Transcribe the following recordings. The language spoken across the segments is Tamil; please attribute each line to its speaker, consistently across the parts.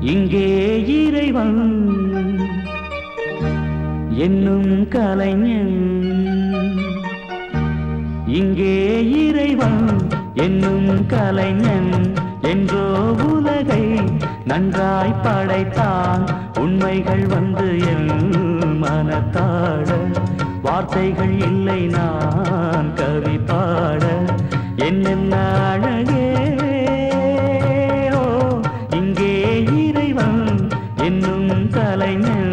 Speaker 1: இங்கே இறைவன் என்னும் கலைஞன். இங்கே இறைவன் என்னும் கலைஞன். என்றோ உலகை நன்றாய் படைத்தான். உண்மைகள் வந்து என் மனத்தாட வார்த்தைகள் இல்லை நான். என்னும் கலைஞன்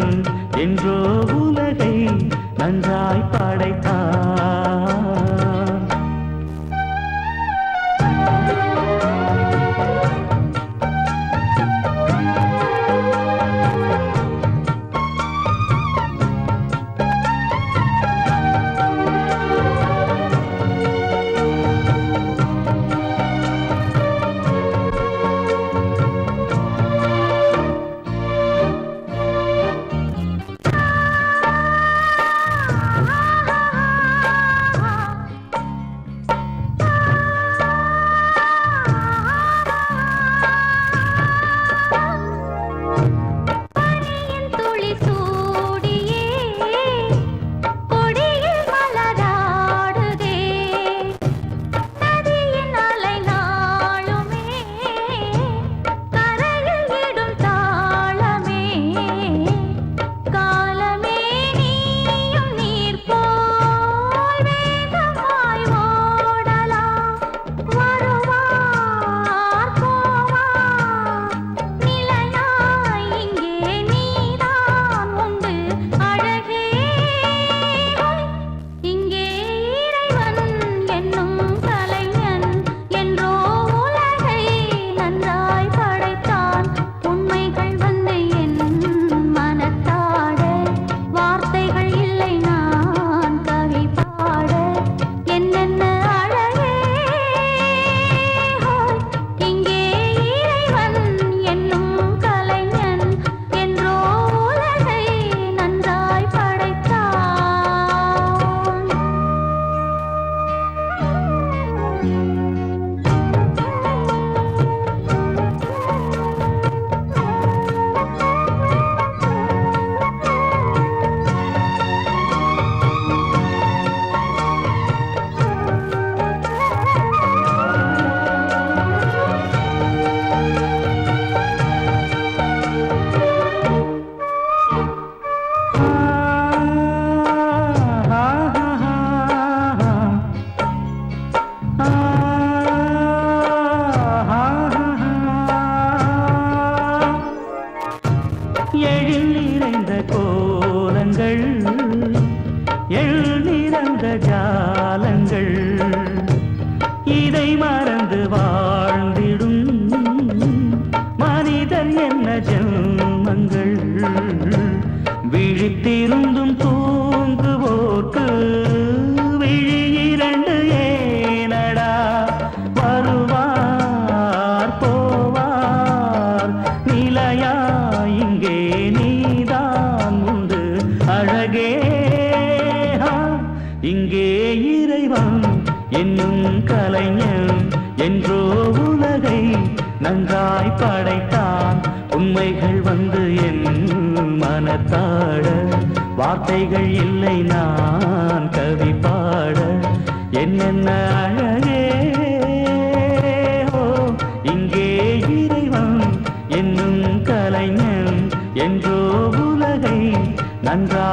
Speaker 1: என்றோ உலகை நன்றாய் படைத்தான் ஜாலங்கள் இதை மறந்து வாழ்ந்திடும் மனிதன் என்ன ஜன்மங்கள்? விழித்திருந்தும் தூங்குவோர்க்கு எங்கே இறைவன் என்னும் கலைஞன் என்றோ உலகை நன்றாய் படைத்தான். உண்மைகள் வந்து என் மனத்தாட வார்த்தைகள் இல்லை நான் கவி பாட. என்னென்ன அழகே ஓ இங்கே இறைவன் என்னும் கலைஞன் என்றோ உலகை நன்றாய்